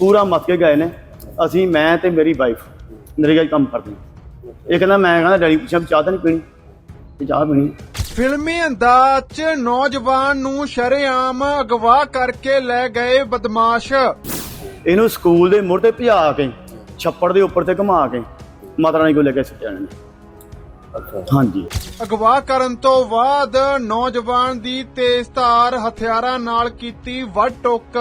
ਪੂਰਾ ਮੱਤ ਕੇ ਗਏ ਨੇ। ਅਸੀਂ ਮੈਂ ਤੇ ਮੇਰੀ ਵਾਈਫ ਨਰੇਗਾ 'ਚ ਕੰਮ ਕਰਦੇ ਹਾਂ। ਇਹ ਕਹਿੰਦਾ ਮੈਂ ਕਹਿੰਦਾ ਡੈਡੀ ਪੁੱਛਿਆ ਵੀ ਚਾਹ ਤਾਂ ਨਹੀਂ ਪੀਣੀ? ਤੇ ਚਾਹ ਪੀਣੀ। ਹੈ। ਫਿਲਮੀ ਅੰਦਾਜ਼ 'ਚ ਨੌਜਵਾਨ ਨੂੰ ਸ਼ਰੇਆਮ ਅਗਵਾ ਕਰਕੇ ਲੈ ਗਏ ਬਦਮਾਸ਼। ਇਹਨੂੰ ਸਕੂਲ ਦੇ ਮੁੜ ਤੇ ਭਜਾ ਕੇ ਛੱਪੜ ਦੇ ਉੱਪਰ ਤੇ ਘੁਮਾ ਕੇ ਮਾਤਾ ਰਾਣੀ ਕੋਲ ਲੈ ਕੇ ਸੁੱਟਿਆ ਇਹਨਾਂ। ਨੇ ਹਾਂਜੀ। ਅਗਵਾ ਕਰਨ ਤੋਂ ਬਾਅਦ ਨੌਜਵਾਨ ਦੀ ਤੇਜ਼ਧਾਰ ਹਥਿਆਰਾਂ ਨਾਲ ਕੀਤੀ ਵੱਢ ਟੁੱਕ।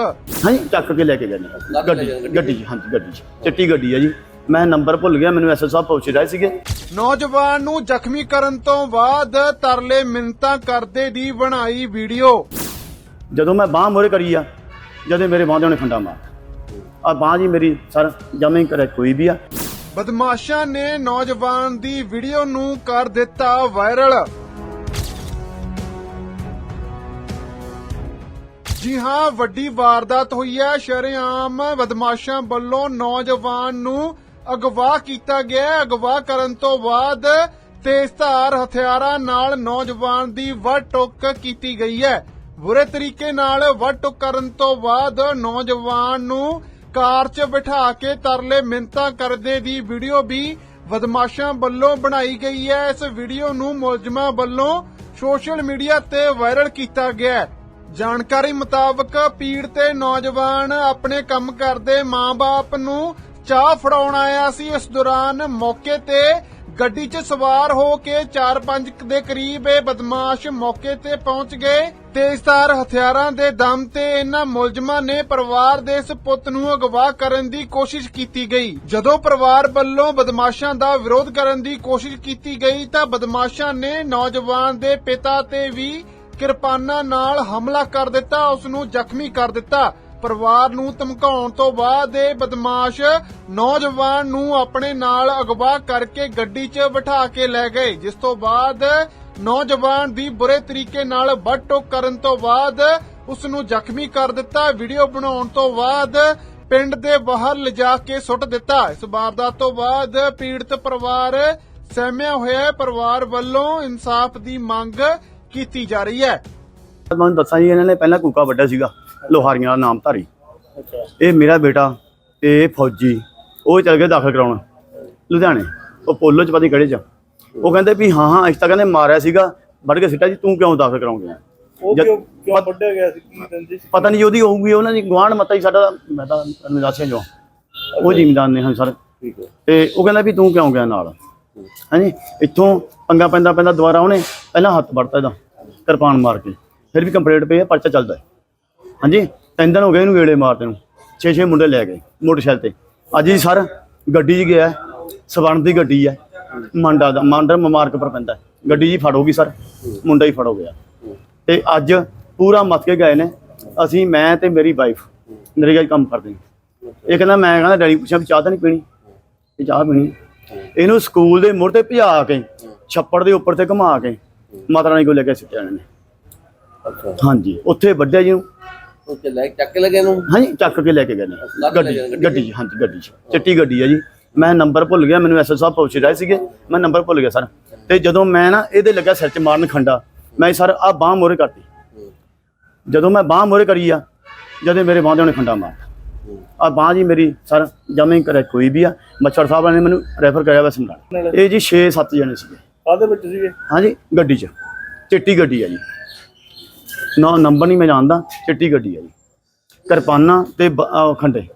ਹਾਂਜੀ ਚੱਕ ਕੇ ਲੈ ਕੇ ਗਏ ਨੇ ਗੱਡੀ ਗੱਡੀ 'ਚ, ਹਾਂਜੀ ਗੱਡੀ 'ਚ। ਚਿੱਟੀ ਗੱਡੀ ਹੈ ਜੀ। ਮੈਂ ਨੰਬਰ ਭੁੱਲ ਗਿਆ ਮੈਨੂੰ ਐਸਐਸ ਸਾਹਿਬ ਪੁੱਛ ਰਹੇ ਸੀਗੇ। ਨੌਜਵਾਨ ਨੂੰ ਜ਼ਖਮੀ ਕਰਨ ਤੋਂ ਬਾਅਦ ਤਰਲੇ ਮਿੰਤਾਂ ਕਰਦੇ ਦੀ ਬਣਾਈ ਵੀਡੀਓ। ਜਦੋਂ ਮੈਂ ਬਾਹ ਮੋਰੇ ਕਰੀ ਆ ਜਦੇ ਮੇਰੇ ਬਾਂਹ ਦੇ ਉਹਨੇ ਖੰਡਾ ਮਾਰ। ਆ ਬਾਹ ਜੀ ਮੇਰੀ ਸਰ ਜਮੇ ਕਰੇ ਕੋਈ ਵੀ ਆ। ਬਦਮਾਸ਼ਾਂ ਨੇ ਨੌਜਵਾਨ ਦੀ ਵੀਡੀਓ ਨੂੰ ਕਰ ਦਿੱਤਾ ਵਾਇਰਲ। ਜੀ ਹਾਂ, ਵੱਡੀ ਵਾਰਦਾਤ ਹੋਈ ਹੈ। ਸ਼ਰੇਆਮ ਬਦਮਾਸ਼ਾਂ ਵੱਲੋਂ ਨੌਜਵਾਨ ਨੂੰ ਅਗਵਾ ਕੀਤਾ ਗਿਆ ਅਗਵਾ ਕਰਨ ਤੋਂ ਬਾਅਦ ਤੇਜ਼ਧਾਰ ਹਥਿਆਰਾਂ ਨਾਲ ਨੌਜਵਾਨ ਦੀ ਵੱਢ ਟੁੱਕ ਕੀਤੀ ਗਈ ਹੈ। ਬੁਰੇ ਤਰੀਕੇ ਨਾਲ ਵੱਢ ਟੁੱਕ ਕਰਨ ਤੋਂ ਬਾਅਦ ਨੌਜਵਾਨ ਨੂੰ ਕਾਰ 'ਚ ਬਿਠਾ ਕੇ ਤਰਲੇ ਮਿੰਤਾਂ ਕਰਦੇ ਦੀ ਵੀਡੀਓ ਵੀ ਬਦਮਾਸ਼ਾਂ ਵੱਲੋਂ ਬਣਾਈ ਗਈ ਹੈ। ਇਸ ਵੀਡੀਓ ਨੂੰ ਮੁਲਜ਼ਮਾਂ ਵੱਲੋਂ ਸੋਸ਼ਲ ਮੀਡੀਆ ਤੇ ਵਾਇਰਲ ਕੀਤਾ ਗਿਆ ਹੈ। ਜਾਣਕਾਰੀ ਮੁਤਾਬਕ ਪੀੜ ਤੇ ਨੌਜਵਾਨ ਆਪਣੇ ਕੰਮ ਕਰਦੇ ਮਾਂ-ਬਾਪ ਨੂੰ ਚਾਹ ਫੜਾਉਣ ਆਇਆ ਸੀ। ਇਸ ਦੌਰਾਨ ਮੌਕੇ ਤੇ ਗੱਡੀ 'ਚ ਸਵਾਰ ਹੋ ਕੇ 4-5 ਦੇ ਕਰੀਬ ਇਹ ਬਦਮਾਸ਼ ਮੌਕੇ ਤੇ ਪਹੁੰਚ ਗਏ ਤੇਜ਼ਧਾਰ ਹਥਿਆਰਾਂ ਦੇ ਦਮ ਤੇ ਇਹਨਾਂ ਮੁਲਜ਼ਮਾਂ ਨੇ ਪਰਿਵਾਰ ਦੇ ਇਸ ਪੁੱਤ ਨੂੰ ਅਗਵਾ ਕਰਨ ਦੀ ਕੋਸ਼ਿਸ਼ ਕੀਤੀ ਗਈ। ਜਦੋਂ ਪਰਿਵਾਰ ਵੱਲੋਂ ਬਦਮਾਸ਼ਾਂ ਦਾ ਵਿਰੋਧ ਕਰਨ ਦੀ ਕੋਸ਼ਿਸ਼ ਕੀਤੀ ਗਈ ਤਾਂ ਬਦਮਾਸ਼ਾਂ ਨੇ ਨੌਜਵਾਨ ਦੇ ਪਿਤਾ ਤੇ ਵੀ ਕਿਰਪਾਨਾਂ ਨਾਲ ਹਮਲਾ ਕਰ ਦਿੱਤਾ ਉਸ ਨੂੰ ਜ਼ਖਮੀ ਕਰ ਦਿੱਤਾ। ਪਰਿਵਾਰ ਨੂੰ ਧਮਕਾਉਣ ਤੋਂ ਬਾਅਦ ਇਹ ਬਦਮਾਸ਼ ਨੌਜਵਾਨ ਨੂੰ ਆਪਣੇ ਨਾਲ ਅਗਵਾ ਕਰਕੇ ਗੱਡੀ 'ਚ ਬਿਠਾ ਕੇ ਲੈ ਗਏ, ਜਿਸ ਤੋਂ ਬਾਅਦ ਨੌਜਵਾਨ ਦੀ ਬੁਰੇ ਤਰੀਕੇ ਨਾਲ ਵੱਟੋ ਕਰਨ ਤੋਂ ਬਾਅਦ ਉਸ ਨੂੰ ਜ਼ਖਮੀ ਕਰ ਦਿੱਤਾ। ਵੀਡੀਓ ਬਣਾਉਣ ਤੋਂ ਬਾਅਦ ਪਿੰਡ ਦੇ ਬਾਹਰ ਲਿਜਾ ਕੇ ਸੁੱਟ ਦਿੱਤਾ। ਇਸ ਵਾਰਦਾਤ ਤੋਂ ਬਾਅਦ ਪੀੜਤ ਪਰਿਵਾਰ ਸਹਿਮਿਆ ਹੋਇਆ ਪਰਿਵਾਰ ਵੱਲੋਂ ਇਨਸਾਫ ਦੀ ਮੰਗ ਕੀਤੀ ਜਾ ਰਹੀ ਹੈ। ਮੈਂ ਦੱਸਾਂ ਜੀ, ਇਹਨਾਂ ਨੇ ਪਹਿਲਾਂ ਕੂਕਾ ਵੱਡਾ ਸੀਗਾ। ਲੋਹਾਰੀਆਂ ਦਾ ਨਾਮ ਧਾਰੀ। ਇਹ ਮੇਰਾ ਬੇਟਾ ਤੇ ਇਹ ਫੌਜੀ ਉਹ ਚਲ ਗਏ ਦਾਖਲ ਕਰਾਉਣ ਲੁਧਿਆਣੇ। ਉਹ ਪੋਲੋ ਚ ਪਤਾ ਕਿਹੜੇ ਚ ਉਹ ਕਹਿੰਦੇ ਵੀ ਹਾਂ ਹਾਂ ਇਸ ਤਾਂ ਕਹਿੰਦੇ ਮਾਰਿਆ ਸੀਗਾ ਵੱਢ ਕੇ ਸਿੱਟਾ ਜੀ ਤੂੰ ਕਿਉਂ ਦਾਖਲ ਕਰਾਉਂਗੇ? ਉਹ ਜਦ- ਕਿਉਂ ਕਿਉਂ ਵੱਢਿਆ ਗਿਆ ਸੀ? ਕੀ ਰੰਜਿਸ਼ ਪਤਾ ਨਹੀਂ ਉਹਦੀ ਹੋਊਗੀ ਉਹਨਾਂ ਦੀ ਗਵਾਂਢ ਮਤਾ ਹੀ ਸਾਡਾ ਮੈਂ ਤਾਂ ਤੁਹਾਨੂੰ ਦੱਸਿਆ ਜੋ ਉਹ ਜ਼ਿਮੀਂਦਾਰ ਨੇ ਹਾਂ ਸਰ। ਤੇ ਉਹ ਕਹਿੰਦਾ ਵੀ ਤੂੰ ਕਿਉਂ ਗਿਆ ਨਾਲ? ਹਾਂਜੀ ਇੱਥੋਂ ਪੰਗਾ ਪੈਂਦਾ ਪੈਂਦਾ ਦੁਬਾਰਾ ਉਹਨੇ ਪਹਿਲਾਂ ਹੱਥ ਵੜਤਾ ਇਹਦਾ ਕਿਰਪਾਨ ਮਾਰ ਕੇ। ਫਿਰ ਵੀ ਕੰਪਲੀਟ ਪਈ ਹੈ ਪਰਚਾ ਚੱਲਦਾ ਹੈ। ਹਾਂਜੀ ਤਿੰਨ ਦਿਨ ਹੋ ਗਏ ਇਹਨੂੰ ਵੇਲੇ ਮਾਰਦੇ ਨੂੰ। ਛੇ ਛੇ ਮੁੰਡੇ ਲੈ ਗਏ ਮੋਟਰਸਾਈਕਲ ਤੇ। ਅੱਜ ਹੀ ਸਰ ਗੱਡੀ 'ਚ ਗਿਆ ਸਵਰਨ ਦੀ ਗੱਡੀ ਹੈ ਮੰਡਾ ਦਾ ਮੰਡਰ ਮਮਾਰਕ ਪਰ ਪੈਂਦਾ। ਗੱਡੀ ਜੀ ਫੜੋਗੀ ਸਰ ਮੁੰਡਾ ਹੀ ਫੜੋ ਗਿਆ। ਤੇ ਅੱਜ ਪੂਰਾ ਮੱਤ ਕੇ ਗਏ ਨੇ। ਅਸੀਂ ਮੈਂ ਤੇ ਮੇਰੀ ਵਾਈਫ ਨਰੇਗਾ 'ਚ ਕੰਮ ਕਰਦੇ ਇਹ ਕਹਿੰਦਾ ਮੈਂ ਕਹਿੰਦਾ ਡੈਡੀ ਪੁੱਛਿਆ ਵੀ ਚਾਹ ਤਾਂ ਨਹੀਂ ਪੀਣੀ? ਤੇ ਚਾਹ ਪੀਣੀ। ਇਹਨੂੰ ਸਕੂਲ ਦੇ ਮੁੜ ਤੇ ਭਜਾ ਕੇ ਛੱਪੜ ਦੇ ਉੱਪਰ ਤੇ ਘੁਮਾ ਕੇ ਮਾਤਾ ਰਾਣੀ ਕੋਲ ਲੈ ਕੇ ਸੁੱਟਿਆ ਇਹਨਾਂ। ਨੇ ਹਾਂਜੀ ਉੱਥੇ ਵੱਡਿਆ ਜੀ ਨੂੰ ਚ ਲੈ ਚੱਕ ਲਗੇ ਨੂੰ ਹਾਂਜੀ ਚੱਕ ਕੇ ਲੈ ਕੇ ਗਏ ਨੇ। ਗੱਡੀ ਗੱਡੀ? 'ਚ, ਹਾਂਜੀ ਗੱਡੀ 'ਚ ਚਿੱਟੀ ਗੱਡੀ ਹੈ ਜੀ। ਮੈਂ ਨੰਬਰ ਭੁੱਲ ਗਿਆ ਮੈਨੂੰ ਐਸਐਸ ਸਾਹਿਬ ਪੁੱਛ ਰਹੇ ਸੀਗੇ ਮੈਂ ਨੰਬਰ ਭੁੱਲ ਗਿਆ ਸਰ। ਤੇ ਜਦੋਂ ਮੈਂ ਨਾ ਇਹਦੇ ਲੱਗਾ ਸਿਰ 'ਚ ਮਾਰਨ ਖੰਡਾ ਮੈਂ ਸਰ ਆ ਬਾਹ ਮੋਰੇ ਕਰਤੀ। ਜਦੋਂ ਮੈਂ ਬਾਹ ਮੋਰੇ ਕਰੀ ਆ ਜਦੇ ਮੇਰੇ ਬਾਂਹ ਦੇ ਉਹਨੇ ਖੰਡਾ ਮਾਰ ਆ ਬਾਹ ਜੀ ਮੇਰੀ ਸਰ ਜਮੇ ਕਰੇ ਕੋਈ ਵੀ ਆ ਮੱਛਰ ਸਾਹਿਬ ਨੇ ਮੈਨੂੰ ਰੈਫਰ ਕਰਿਆ ਵਾ ਸਮਰਾਲਾ ਇਹ ਜੀ 6-7 ਜਣੇ ਸੀਗੇ। ਆਦੇ ਵਿੱਚ ਸੀਗੇ? ਹਾਂਜੀ ਗੱਡੀ 'ਚ। ਚਿੱਟੀ ਗੱਡੀ ਆ ਜੀ। ਨਾ ਨੰਬਰ ਨਹੀਂ ਮੈਂ ਜਾਣਦਾ ਚਿੱਟੀ ਗੱਡੀ ਆ ਜੀ। ਕਿਰਪਾਨਾਂ ਤੇ ਬ- ਅਹ ਖੰਡੇ।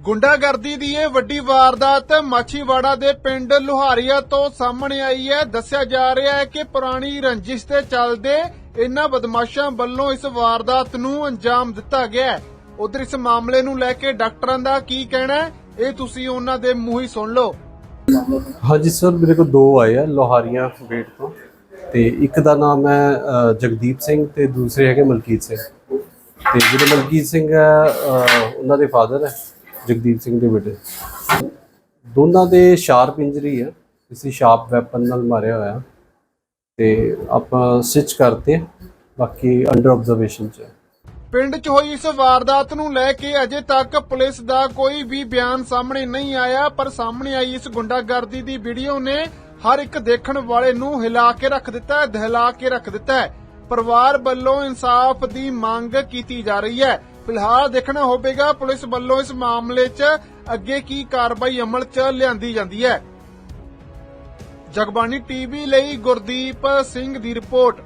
ਗੁੰਡਾਗਰਦੀ ਦੀ ਇਹ ਵੱਡੀ ਵਾਰਦਾਤ ਮਾਛੀਵਾੜਾ ਦੇ ਪਿੰਡ ਲੁਹਾਰੀਆ ਤੋਂ ਸਾਹਮਣੇ ਆਈ ਹੈ। ਦੱਸਿਆ ਜਾ ਰਿਹਾ ਹੈ ਕਿ ਪੁਰਾਣੀ ਰੰਜਿਸ਼ ਦੇ ਚੱਲਦੇ ਇਹਨਾਂ ਬਦਮਾਸ਼ਾਂ ਵੱਲੋਂ ਇਸ ਵਾਰਦਾਤ ਨੂੰ ਅੰਜਾਮ ਦਿੱਤਾ ਗਿਆ ਹੈ। ਉਧਰ ਇਸ ਮਾਮਲੇ ਨੂੰ ਲੈ ਕੇ ਡਾਕਟਰਾਂ ਦਾ ਕੀ ਕਹਿਣਾ ਹੈ ਇਹ ਤੁਸੀਂ ਉਹਨਾਂ ਦੇ ਮੂੰਹ ਹੀ ਸੁਣ ਲਓ। ਹਾਂਜੀ ਸਰ ਮੇਰੇ ਕੋਲ ਦੋ ਆਏ ਆ ਲੋਹਾਰੀਆਂ ਵੇਟ ਤੋਂ। ਤੇ ਇੱਕ ਦਾ ਨਾਮ ਹੈ ਜਗਦੀਪ ਸਿੰਘ ਤੇ ਦੂਸਰੇ ਹੈਗੇ ਮਲਕੀਤ ਸਿੰਘ। ਤੇ ਜਿਹੜੇ ਮਲਕੀਤ ਸਿੰਘ ਹੈ ਉਹਨਾਂ ਦੇ ਫਾਦਰ ਹੈ, ਜਗਦੀਪ ਸਿੰਘ ਦੇ ਬੇਟੇ। ਦੋਨਾਂ ਦੇ ਸ਼ਾਰਪ ਇੰਜਰੀ ਹੈ, ਕਿਸੇ ਸ਼ਾਰਪ ਵੈਪਨ ਨਾਲ ਮਾਰਿਆ ਹੋਇਆ। ਤੇ ਆਪਾਂ ਸਟਿਚ ਕਰਤੇ ਬਾਕੀ ਅੰਡਰ ਆਬਜ਼ਰਵੇਸ਼ਨ ਚ ਹੈ। ਪਿੰਡ 'ਚ ਹੋਈ ਇਸ ਵਾਰਦਾਤ ਨੂੰ ਲੈ ਕੇ ਅਜੇ ਤੱਕ ਪੁਲਿਸ ਦਾ ਕੋਈ ਵੀ ਬਿਆਨ ਸਾਹਮਣੇ ਨਹੀਂ ਆਇਆ, ਪਰ ਸਾਹਮਣੇ ਆਈ ਇਸ ਗੁੰਡਾਗਰਦੀ ਦੀ ਵੀਡੀਓ ਨੇ ਹਰ ਇੱਕ ਦੇਖਣ ਵਾਲੇ ਨੂੰ ਹਿਲਾ ਕੇ ਰੱਖ ਦਿੱਤਾ ਹੈ, ਦਹਿਲਾ ਕੇ ਰੱਖ ਦਿੱਤਾ ਹੈ। ਪਰਿਵਾਰ ਵੱਲੋਂ ਇਨਸਾਫ ਦੀ ਮੰਗ ਕੀਤੀ ਜਾ ਰਹੀ ਹੈ। ਫਿਲਹਾਲ ਦੇਖਣਾ ਹੋਵੇਗਾ ਪੁਲਿਸ ਵੱਲੋਂ ਇਸ ਮਾਮਲੇ 'ਚ ਅੱਗੇ ਕੀ ਕਾਰਵਾਈ ਅਮਲ 'ਚ ਲਿਆਂਦੀ ਜਾਂਦੀ ਹੈ। ਜਗਬਾਣੀ ਟੀਵੀ ਲਈ ਗੁਰਦੀਪ ਸਿੰਘ ਦੀ ਰਿਪੋਰਟ।